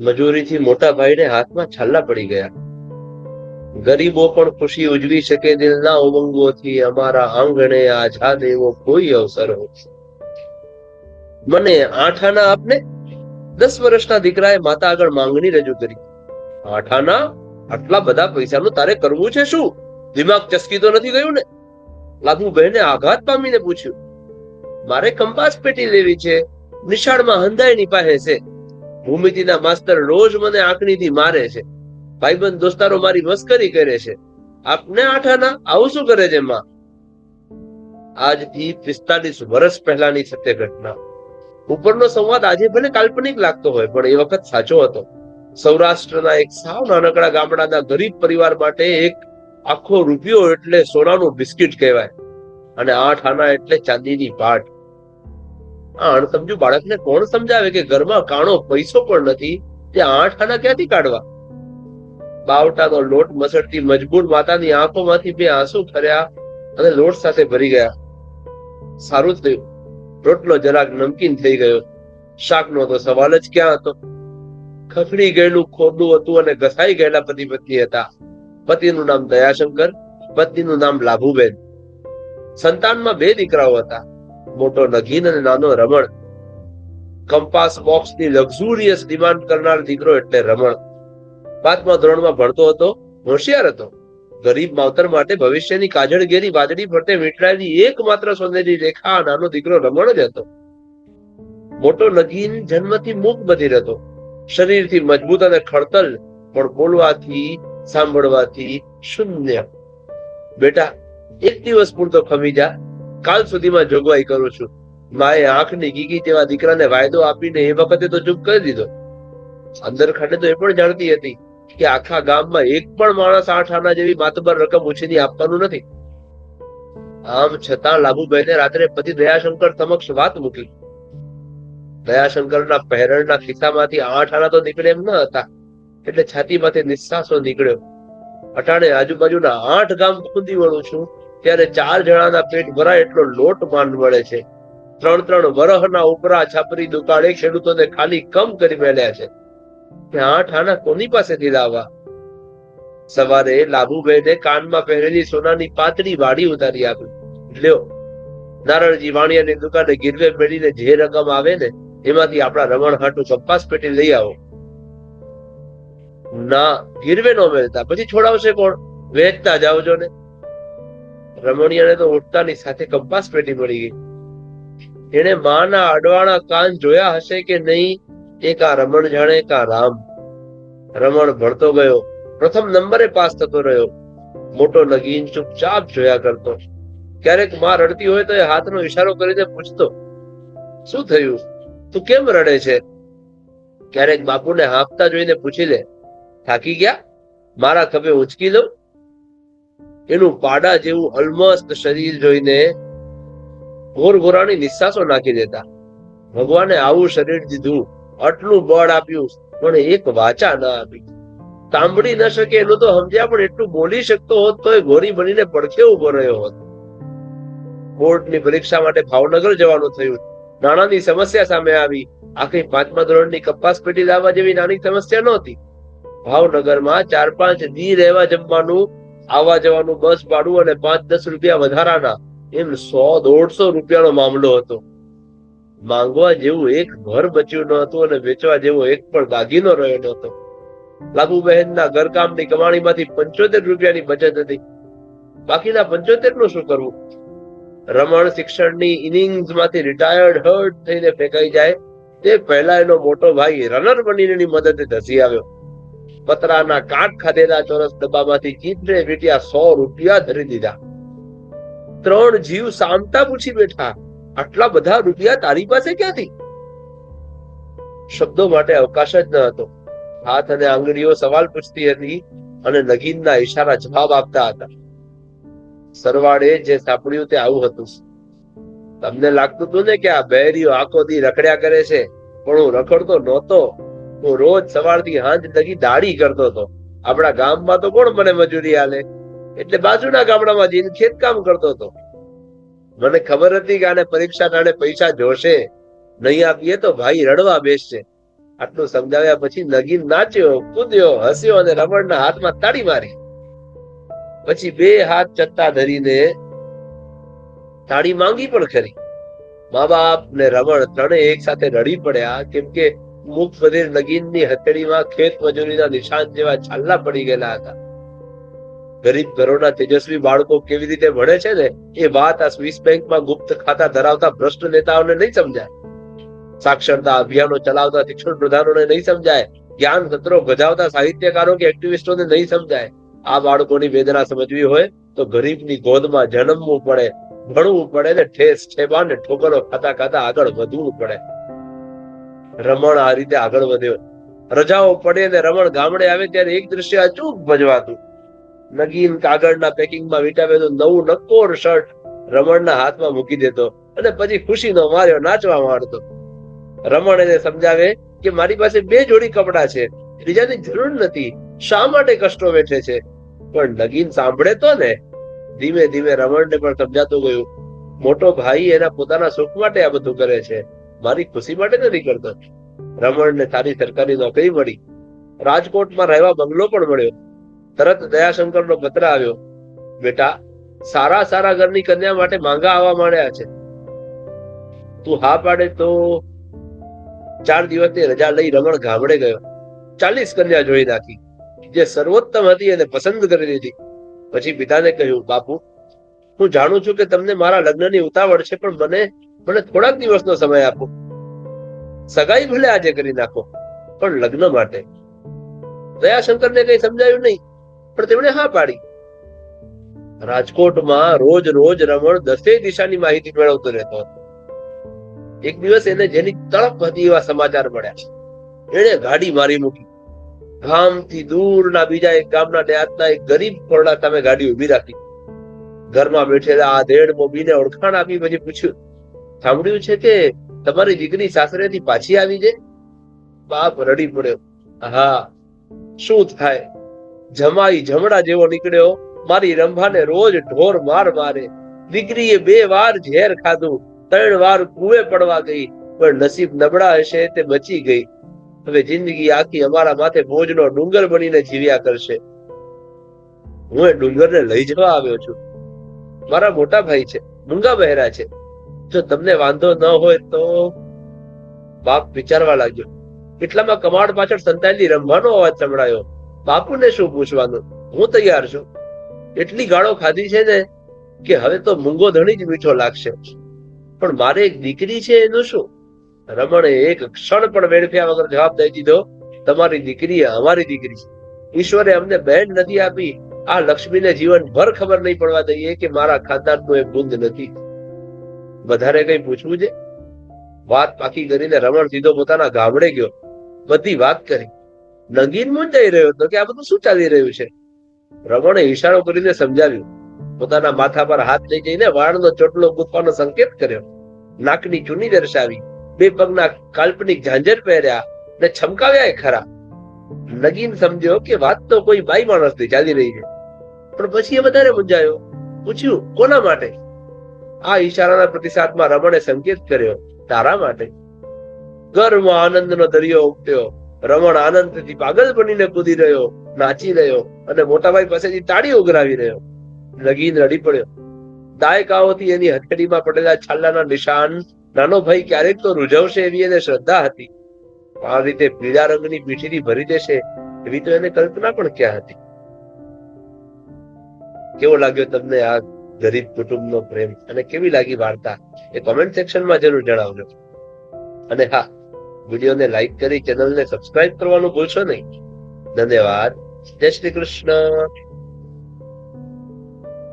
મજૂરીથી મોટા ભાઈને હાથમાં છાલ્લા પડી ગયા. ગરીબો પણ ખુશી ઉજવી શકે દિલના ઉમંગોથી અમારા આંગણે આઝાદ એવો કોઈ અવસર હોય મને આઠ આના આપને દસ વર્ષના દીકરાએ માતા આગળ માંગણી રજૂ કરી. આઠાના? આટલા બધા પૈસાનું તારે કરવું છે શું? દિમાગ ચસકી તો નથી ગયું ને? લાગુ બહેને આઘાત પામીને પૂછ્યું. મારે કંપાસ પેટી લેવી છે. નિશાળમાં હંધાઈની પાસે છે. ભૂમિતિના માસ્તર રોજ મને આંકણીથી મારે છે. ભાઈબંધ દોસ્તારો મારી મસ્કરી કરે છે. આપને આઠાના? આવું શું કરે છે માં? આજથી પિસ્તાલીસ વર્ષ પહેલાની સત્ય ઘટના. ઉપરનો સંવાદ આજે ભલે કાલ્પનિક લાગતો હોય, પણ એ વખત સાચો હતો. સૌરાષ્ટ્રના એક સાવ નાનકડા ગામડાના ગરીબ પરિવાર માટે એક આખો રૂપિયો એટલે સોનાનું બિસ્કિટ કહેવાય. અને આઠ આના એટલે ચાંદીની ભાટ આ અણસમજુ બાળકને કોણ સમજાવે કે ઘરમાં કાણો, પૈસો પણ નથી? તે આઠ આના ક્યાંથી કાઢવા? બાવટાનો લોટ મસળતી મજબૂર, માતાની આંખોમાંથી બે આંસુ ફર્યા અને લોટ સાથે ભરી ગયા. સારું થયું. રોટલો જરાક નમકીન થઈ ગયો. શાકનો તો સવાલ જ ક્યાં હતો? ખખડી ગયેલું ખોરડું હતું અને ઘસાઈ ગયેલા પતિ પત્ની હતા. પતિનું નામ દયાશંકર, પત્નીનું નામ લાભુબેન. સંતાનમાં બે દીકરાઓ હતા. મોટો નગીન અને નાનો રમણ. કંપાસ બોક્સની લક્ઝુરિયસ ડિમાન્ડ કરનાર દીકરો એટલે રમણ. પાંચમા ધોરણમાં ભણતો હતો, હોશિયાર હતો. ગરીબ માવતર માટે ભવિષ્યની કાજળગેરી વાદળી ફરતે વીંટળાયેલી એકમાત્ર સોનેરી રેખા નાનો દીકરો રમણ જ હતો. મોટો નગીન જન્મથી મૂક બધિર હતો શરીરથી મજબૂત અને ખડતલ, પણ બોલવાથી, સાંભળવાથી શૂન્ય. બેટા, એક દિવસ પૂરતો ખમી જા. કાલ સુધીમાં જોગવાઈ કરું છું. માએ આંખની ગીગી તેવા દીકરાને વાયદો આપીને એ વખતે તો ચૂપ કરી દીધો. અંદર ખાતે તો એ પણ જાણતી હતી કે આખા ગામમાં એક પણ માણસ આઠ આના જેવી માતબર રકમ ઉછીની આપવાનું નથી. આમ છતાં લાભુભાઈને રાત્રે પતિ દયાશંકર સમક્ષ વાત મૂકી. દયાશંકરના પહેરણના ખિસ્સામાંથી આઠ આના તો નીકળે એમ ન હતા, એટલે છાતીમાંથી નિસ્સાસો નીકળ્યો. અટાણે આજુબાજુના આઠ ગામ ખૂંદી વળું છું ત્યારે ચાર જણાના પેટ ભરાય એટલો લોટ માંડ મળે છે. ત્રણ ત્રણ વરહના ઉપરા છાપરી દુકાળે ખેડૂતોને ખાલી કમ કરી મેળ્યા છે. કે આઠ આના કોની પાસેથી લાવવા? સવારે લાભુભાઈને કાનમાં પહેરેલી સોનાની પાતળી વાડી ઉતારી આપી. લ્યો નારણજી વાણિયાની દુકાને ગીરવે મેળીને જે રકમ આવે ને, એમાંથી આપણા રમણ હાટું કપાસ પેટી લઈ આવો. ના, ગીરવે નો મેળતા. પછી છોડાવશે કોણ? વેચતા જાવજો ને. રમણીયાને તો ઉઠતાની સાથે કંપાસ પેટી મળી ગઈ. એને માના અડવાણા કાન જોયા હશે કે નહીં, એક આ રમણ જાણે કા રામ. રમણ ભણતો ગયો, પ્રથમ નંબરે પાસ થતો રહ્યો. મોટો નગીન ચૂપચાપ જોયા કરતો. ક્યારેકમાં રડતી હોય તો એ હાથનો ઈશારો કરીને પૂછતો, શું થયું? તું કેમ રડે છે? ક્યારેક બાપુને હાંફતા જોઈને પૂછી લે, થાકી ગયા? મારા ખભે ઉંચકી લો એનું પાડા જેવું અલમસ્ત શરીર જોઈને ઘોર ઘોરાની નિશ્વાસો નાખી દેતા. ભગવાને આવું શરીર દીધું, આટલું બળ આપ્યું, પણ એક વાચા ના આપી. સાંભળી ન શકે એનું તો સમજ્યા પણ એટલું બોલી શકતો હોત તો એ ગોરી બનીને પડખે ઊભો રહ્યો હોત. બોર્ડની પરીક્ષા માટે ભાવનગર જવાનું થયું. નાણાંની સમસ્યા સામે આવી. આખી પાંચમા ધોરણની કપાસ પેટી લાવવા જેવી નાની સમસ્યા નહોતી. ભાવનગરમાં ચાર પાંચ દી રહેવા જમવાનું આવવા જવાનું બસ ભાડું અને પાંચ દસ રૂપિયા વધારાના. એમ સો દોઢસો રૂપિયાનો મામલો હતો. માંગવા જેવું એક ઘર બચ્યું ન હતું અને વેચવા જેવો એક પણ દાગીનો રહ્યો નહોતો લાભુબહેનના ઘરકામની કમાણીમાંથી પંચોતેર રૂપિયાની બચત હતી. બાકીના પંચોતેરનું શું કરવું? રમણ શિક્ષણની ઇનિંગ્સમાંથી રિટાયર્ડ હર્ટ થઈને ફેંકાઈ જાય. તે પહેલા એનો મોટો ભાઈ રનર બનીને મદદે ધસી આવ્યો. પતરાના કાટ ખાધેલા ચોરસ ડબ્બામાંથી ચીતરે વીટ્યા સો રૂપિયા ધરી દીધા. ત્રણ જીવ સામટા પૂછી બેઠા, આટલા બધા રૂપિયા તારી પાસે ક્યાંથી? શબ્દો માટે અવકાશ જ ન હતો. હાથ અને આંગળીઓ સવાલ પૂછતી હતી અને નગીનના ઈશારા જવાબ આપતા હતા. સરવાળે જે સાંભળ્યું તે આવું હતું. તમને લાગતું હતું ને કે આ બહેરીઓ આખો દી રખડ્યા કરે છે, પણ હું રખડતો નહોતો. હું રોજ સવારથી હાંજ લગી દાડી કરતો હતો. આપણા ગામમાં તો કોણ મને મજૂરી આલે? એટલે બાજુના ગામડામાં જઈને ખેતકામ કરતો હતો. મને ખબર હતી કે આને પરીક્ષા ટાણે પૈસા જોશે. નહીં આપીએ તો ભાઈ રડવા બેસશે. આટલું સમજાવ્યા પછી નગીન નાચ્યો, કૂદ્યો, હસ્યો અને રમણના હાથમાં તાળી મારી. પછી બે હાથ ચત્તા ધરીને તાળી માંગી પણ ખરી. મા બાપ ને રમણ ત્રણે એક સાથે રડી પડ્યા, કેમ કે મુખ બધે હથેળીમાં ખેત મજૂરીના નિશાન જેવા છાલ્લા પડી ગયેલા હતા. ગરીબ ઘરોના તેજસ્વી બાળકો કેવી રીતે ભણે છે ને? એ વાત આ સ્વિસ બેંકમાં ગુપ્ત ખાતા ધરાવતા ભ્રષ્ટ નેતાઓને નહીં સમજાય. સાક્ષરતા અભિયાનો ચલાવતા શિક્ષણ પ્રધાનોને નહીં સમજાય. જ્ઞાન સત્રો ગજાવતા સાહિત્યકારો કે એક્ટિવિસ્ટોને નહીં સમજાય. આ બાળકોની વેદના સમજવી હોય તો ગરીબની ગોદમાં જન્મવું પડે, ભણવું પડે ને ઠેસ ઠેબા ને ઠોકરો ખાતા ખાતા આગળ વધવું પડે. રમણ આ રીતે આગળ વધ્યો રજાઓ પડે ને રમણ ગામડે આવે ત્યારે એક દ્રશ્ય અચૂક ભજવાતું. નગીન કાગળના પેકિંગમાં વીટાવેલું નવું નક્કોર શર્ટ રમણના હાથમાં મૂકી દેતો અને પછી ખુશીનો માર્યો નાચવા માંડતો રમણ એને સમજાવે કે મારી પાસે બે જોડી કપડા છે ત્રીજાની જરૂર નથી, શા માટે કષ્ટો વેઠે છે? પણ નગીન સાંભળે તો ને, ધીમે ધીમે રમણને પણ સમજાતું ગયું. મોટો ભાઈ એના પોતાના સુખ માટે આ બધું કરે છે. મારી ખુશી માટે નથી કરતો. રમણને સારી સરકારી નોકરી મળી. રાજકોટમાં રહેવા બંગલો પણ મળ્યો. તરત દયાશંકરનો પત્ર આવ્યો. બેટા, સારા સારા ઘરની કન્યા માટે માંગા આવવા માંડ્યા છે. તું હા પાડે તો ચાર દિવસની રજા લઈ રમણ ગામડે ગયો. ચાલીસ કન્યા જોઈ નાખી. જે સર્વોત્તમ હતી એને પસંદ કરી લીધી. પછી પિતાને કહ્યું, બાપુ, હું જાણું છું કે તમને મારા લગ્નની ઉતાવળ છે, પણ મને મને થોડાક દિવસનો સમય આપો. સગાઈ ભલે આજે કરી નાખો, પણ લગ્ન માટે. દયાશંકરને કઈ સમજાયું નહીં, પણ તેમણે હા પાડી. રાજકોટમાં રોજ રોજ રમણ દસેય દિશાની માહિતી મેળવતો રહેતો હતો. એક દિવસ એને જેની તડપ હતી એવા સમાચાર મળ્યા. એણે ગાડી મારી મૂકી. ગામથી દૂરના બીજા એક ગામના દેહાતના એક ગરીબ ખોરડા સામે ગાડી ઊભી રાખી. ઘરમાં બેઠેલા આ દેડ મોબીને ઓળખાણ આપી પછી પૂછ્યું સાંભળ્યું છે કે તમારી દીકરી સાસરેથી પાછી આવી છે બાપ રડી પડ્યો. હા શું થાય? જમાઈ જમણા જેવો નીકળ્યો. મારી રંભાને રોજ ઢોર માર મારે. દીકરીએ બે વાર ઝેર ખાધું. ત્રણ વાર કુએ પડવા ગઈ. પણ નસીબ નબળા હશે તે બચી ગઈ. હવે જિંદગી આખી અમારા માથે બોજનો ડુંગર બનીને જીવ્યા કરશે. હું એ ડુંગરને લઈ જવા આવ્યો છું. મારા મોટા ભાઈ છે ડુંગા બહેરા છે. જો તમને વાંધો ન હોય તો બાપ વિચારવા લાગ્યો. એટલામાં કમાડ પાછળ સંતાયેલી રમવાનો અવાજ સંભળાયો. બાપુને શું પૂછવાનું? હું તૈયાર છું. એટલી ગાળો ખાધી છે ને કે હવે તો મૂંગો ધણી જ મીઠો લાગશે. પણ મારે એક દીકરી છે એનું શું? રમણે એક ક્ષણ પણ વેડફ્યા વગર જવાબ દઈ દીધો, તમારી દીકરી અમારી દીકરી છે. ઈશ્વરે અમને બહેન નથી આપી. આ લક્ષ્મીને જીવન ભર ખબર નહીં પડવા દઈએ કે મારા ખાનદાનનું એ બુંદ નથી. વધારે કઈ પૂછવું છે? વાત પાકી કરીને રમણ સીધો પોતાના ગામડે ગયો. બધી વાત કરી. નગીન મૂંઝાઈ રહ્યો હતો કે આ બધું શું ચાલી રહ્યું છે? રમણે ઈશારો કરીને સમજાવ્યું. પોતાના માથા પર હાથ લઈ જઈને વાળનો ચોટલો ગૂંથવાનો સંકેત કર્યો. નાકની ચૂની દર્શાવી. બે પગના કાલ્પનિક ઝાંઝર પહેર્યા ને છમકાવ્યા ખરા. નગીન સમજ્યો કે વાત તો કોઈ બાઈ માણસની ચાલી રહી છે. પણ પછી એ વધારે મૂંઝાયો. પૂછ્યું, કોના માટે? આ ઈશારાના પ્રતિસાદમાં રમણે સંકેત કર્યો. તારા માટે. ઘરમાં આનંદનો દરિયો ઉપટ્યો રમણ આનંદથી પાગલ બનીને કૂદી રહ્યો. નાચી રહ્યો અને મોટાભાઈ પાસેથી તાળી ઉઘરાવી રહ્યો. નગીન રડી પડ્યો. દાયકાઓથી એની હથેળીમાં પડેલા છાલ્લાના નિશાન નાનો ભાઈ ક્યારેક તો રૂઝવશે એવી એને શ્રદ્ધા હતી. આ રીતે પીળા રંગની પીઠીથી ભરી દેશે એવી તો એને કલ્પના પણ ક્યાં હતી? કેવો લાગ્યો તમને આ ગરીબ કુટુંબનો પ્રેમ અને કેવી લાગી વાર્તા એ કોમેન્ટ સેક્શનમાં જરૂર જણાવજો. અને હા, વિડીયોને લાઈક કરી ચેનલને સબસ્ક્રાઇબ કરવાનું ભૂલશો નહીં. ધન્યવાદ. જય શ્રી કૃષ્ણ.